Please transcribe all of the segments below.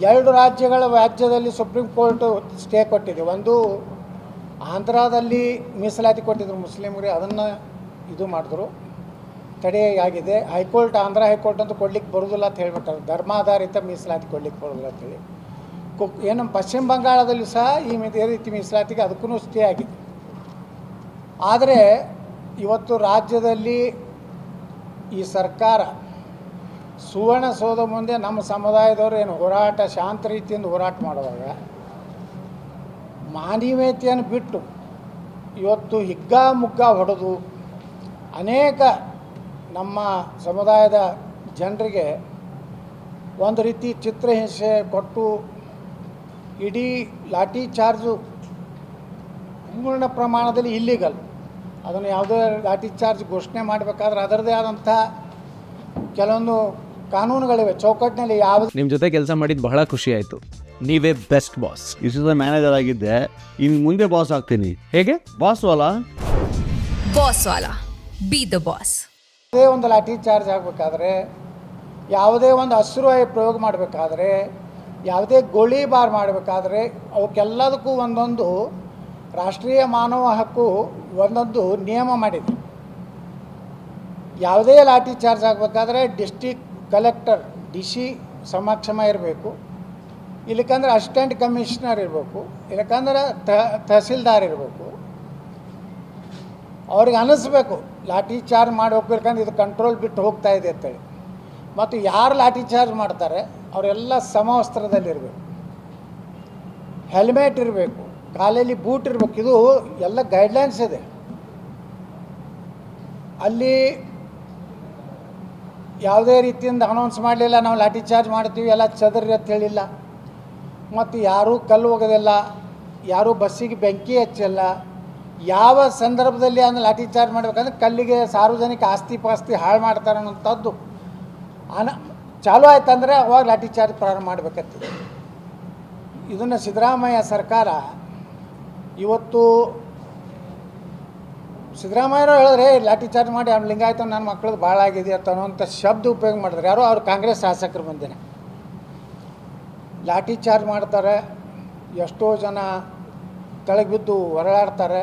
ಎರಡು ರಾಜ್ಯಗಳ ವ್ಯಾಜ್ಯದಲ್ಲಿ supreme court stay ಕೊಟ್ಟಿದೆ. ಒಂದು ಆಂಧ್ರದಲ್ಲಿ ಮೀಸಲಾತಿ ಕೊಟ್ಟಿದ್ರು ಮುಸ್ಲಿಮರಿಗೆ ಅದನ್ನು ಇದು ಮಾಡಿದ್ರು. ತಡೆಯಾಗಿದೆ. ಹೈಕೋರ್ಟ್, ಆಂಧ್ರ ಹೈಕೋರ್ಟ್ ಅಂತ ಕೊಡ್ಲಿಕ್ಕೆ ಬರೋದಿಲ್ಲ ಅಂತ ಹೇಳ್ಬಿಟ್ಟಾರೆ. ಧರ್ಮಾಧಾರಿತ ಮೀಸಲಾತಿ ಕೊಡ್ಲಿಕ್ಕೆ ಬರೋದಿಲ್ಲ ಅಂತೇಳಿ ಕು ಏನು, ಪಶ್ಚಿಮ ಬಂಗಾಳದಲ್ಲಿ ಸಹ ಈ ಇದೇ ರೀತಿ ಮೀಸಲಾತಿಗೆ ಅದಕ್ಕೂ ಸ್ಟೇ ಆಗಿದೆ. ಆದರೆ, ಇವತ್ತು ರಾಜ್ಯದಲ್ಲಿ ಈ ಸರ್ಕಾರ ಸುವರ್ಣಸೌಧ ಮುಂದೆ ನಮ್ಮ ಸಮುದಾಯದವರು ಏನು ಹೋರಾಟ, ಶಾಂತ ರೀತಿಯಿಂದ ಹೋರಾಟ ಮಾಡುವಾಗ ಮಾನವೀಯತೆಯನ್ನು ಬಿಟ್ಟು ಇವತ್ತು ಹಿಗ್ಗಾಮುಗ್ಗ ಹೊಡೆದು ಅನೇಕ ನಮ್ಮ ಸಮುದಾಯದ ಜನರಿಗೆ ಒಂದು ರೀತಿ ಚಿತ್ರಹಿಂಸೆ ಕೊಟ್ಟು ಇಡೀ ಲಾಠಿ ಚಾರ್ಜು ಪೂರ್ಣ ಪ್ರಮಾಣದಲ್ಲಿ ಇಲ್ಲಿಗಲ್ ಅದನ್ನು ಯಾವುದೇ ಲಾಠಿ ಚಾರ್ಜ್ ಘೋಷಣೆ ಮಾಡಬೇಕಾದ್ರೆ ಅದರದೇ ಆದಂಥ ಕೆಲವೊಂದು ಕಾನೂನುಗಳಿವೆ ಚೌಕಟ್ಟಿನಲ್ಲಿ ಯಾವ ನಿಮ್ಮ ಜೊತೆ ಕೆಲಸ ಮಾಡಿದ್ದು ಬಹಳ ಖುಷಿ ಆಯಿತು. ನೀವೇ ಬೆಸ್ಟ್ ಬಾಸ್ ಇಷ್ಟು ಮ್ಯಾನೇಜರ್ ಆಗಿದ್ದೆ. ಇನ್ನು ಮುಂದೆ ಬಾಸ್ ಆಗ್ತೀನಿ. ಹೇಗೆ? ಬಾಸ್ ಅಲ್ಲ ಬಾಸ್ ವಾಲಾ. ಬಿ ದ ಬಾಸ್ ಯಾವುದೇ ಒಂದು ಲಾಠಿ ಚಾರ್ಜ್ ಆಗಬೇಕಾದ್ರೆ ಯಾವುದೇ ಒಂದು ಅಶ್ರುವಾಯು ಪ್ರಯೋಗ ಮಾಡಬೇಕಾದ್ರೆ ಯಾವುದೇ ಗೋಳಿ ಬಾರ್ ಮಾಡಬೇಕಾದ್ರೆ ಅವಕ್ಕೆಲ್ಲದಕ್ಕೂ ಒಂದೊಂದು ರಾಷ್ಟ್ರೀಯ ಮಾನವ ಹಕ್ಕು ಒಂದೊಂದು ನಿಯಮ ಮಾಡಿದೆ. ಯಾವುದೇ ಲಾಠಿ ಚಾರ್ಜ್ ಆಗಬೇಕಾದ್ರೆ ಡಿಸ್ಟಿಕ್ ಕಲೆಕ್ಟರ್, ಡಿ ಸಿ ಸಮಕ್ಷಮ ಇರಬೇಕು. ಇಲ್ಲಕ್ಕಂದ್ರೆ ಅಸಿಸ್ಟೆಂಟ್ ಕಮಿಷನರ್ ಇರಬೇಕು. ಇಲ್ಲಕ್ಕಂದ್ರೆ ತಹಸೀಲ್ದಾರ್ ಇರಬೇಕು. ಅವ್ರಿಗೆ ಅನ್ನಿಸ್ಬೇಕು ಲಾಠಿ ಚಾರ್ಜ್ ಮಾಡಿ ಹೋಗ್ಬೇಕಂದ್ರೆ ಇದು ಕಂಟ್ರೋಲ್ ಬಿಟ್ಟು ಹೋಗ್ತಾ ಇದೆ ಅಂತೇಳಿ. ಮತ್ತು ಯಾರು ಲಾಠಿ ಚಾರ್ಜ್ ಮಾಡ್ತಾರೆ? ಅವರೆಲ್ಲ ಸಮವಸ್ತ್ರದಲ್ಲಿರಬೇಕು ಹೆಲ್ಮೆಟ್ ಇರಬೇಕು, ಕಾಲಲ್ಲಿ ಬೂಟ್ ಇರಬೇಕು. ಇದು ಎಲ್ಲ ಗೈಡ್ಲೈನ್ಸ್ ಇದೆ. ಅಲ್ಲಿ ಯಾವುದೇ ರೀತಿಯಿಂದ ಅನೌನ್ಸ್ ಮಾಡಲಿಲ್ಲ, ನಾವು ಲಾಠಿ ಚಾರ್ಜ್ ಮಾಡ್ತೀವಿ, ಎಲ್ಲ ಚದರಿ ಅಂತ ಹೇಳಿಲ್ಲ. ಮತ್ತು ಯಾರೂ ಕಲ್ಲು ಹೋಗೋದಿಲ್ಲ ಯಾರೂ ಬಸ್ಸಿಗೆ ಬೆಂಕಿ ಹಚ್ಚಿಲ್ಲ, ಯಾವ ಸಂದರ್ಭದಲ್ಲಿ ಅದನ್ನು ಲಾಠಿ ಚಾರ್ಜ್ ಮಾಡಬೇಕಂದ್ರೆ ಕಲ್ಲಿಗೆ ಸಾರ್ವಜನಿಕ ಆಸ್ತಿ ಪಾಸ್ತಿ ಹಾಳು ಮಾಡ್ತಾರೆ ಅನ್ನೋಂಥದ್ದು ಅನ, ಚಾಲು ಆಯ್ತಂದರೆ ಅವಾಗ ಲಾಠಿ ಚಾರ್ಜ್ ಪ್ರಾರಂಭ ಮಾಡಬೇಕಂತಿದೆ ಇದನ್ನು ಸಿದ್ದರಾಮಯ್ಯ ಸರ್ಕಾರ ಇವತ್ತು ಸಿದ್ದರಾಮಯ್ಯರು ಹೇಳಿದ್ರೆ ಲಾಠಿ ಚಾರ್ಜ್ ಮಾಡಿ ಅವ್ನು ಲಿಂಗಾಯತ ನನ್ನ ಮಕ್ಕಳದ್ದು ಭಾಳ ಆಗಿದೆ ಅಂತ ಅನ್ನೋಂಥ ಶಬ್ದ ಉಪಯೋಗ ಮಾಡಿದ್ರೆ ಯಾರೋ ಅವ್ರು ಕಾಂಗ್ರೆಸ್ ಶಾಸಕರು ಬಂದಿನ. ಲಾಠಿ ಚಾರ್ಜ್ ಮಾಡ್ತಾರೆ, ಎಷ್ಟೋ ಜನ ಕೆಳಗೆ ಬಿದ್ದು ಹೊರಳಾಡ್ತಾರೆ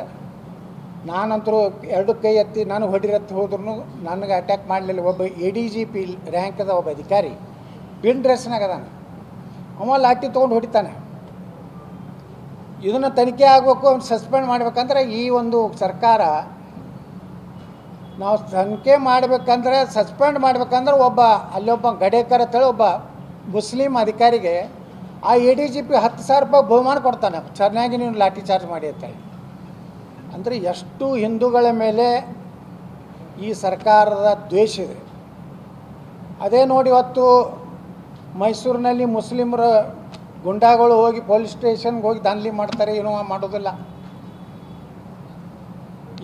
ನಾನಂತರೂ ಎರಡು ಕೈ ಎತ್ತಿ, ನಾನು ಹೊಡಿರತ್ತಿ ಹೋದ್ರೂ ನನಗೆ ಅಟ್ಯಾಕ್ ಮಾಡಲಿಲ್ಲ. ಒಬ್ಬ ಎ ಡಿ ಜಿ ಪಿ ರ್ಯಾಂಕದ ಒಬ್ಬ ಅಧಿಕಾರಿ. ಪಿನ್ ಡ್ರೆಸ್ನಾಗ ಅದಾನೆ. ಅವ ಲಾಠಿ ತೊಗೊಂಡು ಹೊಡಿತಾನೆ. ಇದನ್ನು ತನಿಖೆ ಆಗಬೇಕು, ಅವ್ನು ಸಸ್ಪೆಂಡ್ ಮಾಡ್ಬೇಕಂದ್ರೆ ಈ ಒಂದು ಸರ್ಕಾರ ನಾವು ತನಿಖೆ ಮಾಡಬೇಕಂದ್ರೆ ಸಸ್ಪೆಂಡ್ ಮಾಡ್ಬೇಕಂದ್ರೆ ಒಬ್ಬ, ಅಲ್ಲೊಬ್ಬ ಗಡೇಕರ್ ಅಂತೇಳಿ ಒಬ್ಬ ಮುಸ್ಲಿಂ ಅಧಿಕಾರಿಗೆ ಆ ಎ ಡಿ ಜಿ ಪಿ ಹತ್ತು ಸಾವಿರ ರೂಪಾಯಿ ಬಹುಮಾನ ಕೊಡ್ತಾನೆ. ಚೆನ್ನಾಗಿ ನೀವು ಲಾಠಿ ಚಾರ್ಜ್ ಮಾಡಿ ಅಂತೇಳಿ ಅಂದರೆ ಎಷ್ಟು ಹಿಂದೂಗಳ ಮೇಲೆ ಈ ಸರ್ಕಾರದ ದ್ವೇಷ ಇದೆ. ಅದೇ ನೋಡಿ ಇವತ್ತು ಮೈಸೂರಿನಲ್ಲಿ ಮುಸ್ಲಿಮರ ಗುಂಡಾಗಳು ಹೋಗಿ ಪೊಲೀಸ್ ಸ್ಟೇಷನ್ಗೆ ಹೋಗಿ ದಾಂಧಲಿ ಮಾಡ್ತಾರೆ, ಏನೋ ಮಾಡೋದಿಲ್ಲ.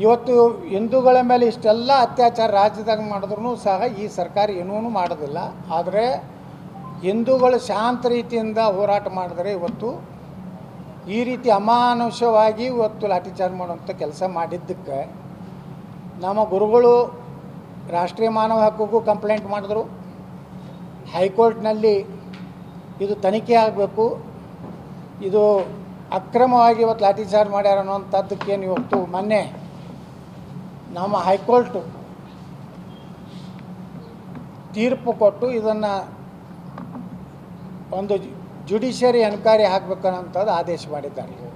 ಇವತ್ತು ಹಿಂದೂಗಳ ಮೇಲೆ ಇಷ್ಟೆಲ್ಲ ಅತ್ಯಾಚಾರ ರಾಜ್ಯದಾಗ ಮಾಡಿದ್ರು ಸಹ ಈ ಸರ್ಕಾರ ಏನೂ ಮಾಡೋದಿಲ್ಲ. ಆದರೆ ಹಿಂದೂಗಳು ಶಾಂತ ರೀತಿಯಿಂದ ಹೋರಾಟ ಮಾಡಿದ್ರೆ ಇವತ್ತು ಈ ರೀತಿ ಅಮಾನುಷವಾಗಿ ಇವತ್ತು ಲಾಠಿಚಾರ್ಜ್ ಮಾಡುವಂಥ ಕೆಲಸ ಮಾಡಿದ್ದಕ್ಕೆ ನಮ್ಮ ಗುರುಗಳು ರಾಷ್ಟ್ರೀಯ ಮಾನವ ಹಕ್ಕಿಗೂ ಕಂಪ್ಲೇಂಟ್ ಮಾಡಿದ್ರು. ಹೈಕೋರ್ಟ್ನಲ್ಲಿ ಇದು ತನಿಖೆ ಆಗಬೇಕು. ಇದು ಅಕ್ರಮವಾಗಿ ಇವತ್ತು ಲಾಠಿಚಾರ್ಜ್ ಮಾಡ್ಯಾರ ಅನ್ನೋಂಥದ್ದಕ್ಕೇನು ಇವತ್ತು ಮೊನ್ನೆ ನಮ್ಮ ಹೈಕೋರ್ಟು ತೀರ್ಪು ಕೊಟ್ಟು ಇದನ್ನು ಒಂದು ಜುಡಿಷಿಯರಿ ಎನ್ಕ್ವೈರಿ ಹಾಕಬೇಕನ್ನೋಂಥದ್ದು ಆದೇಶ ಮಾಡಿದ್ದಾರೆ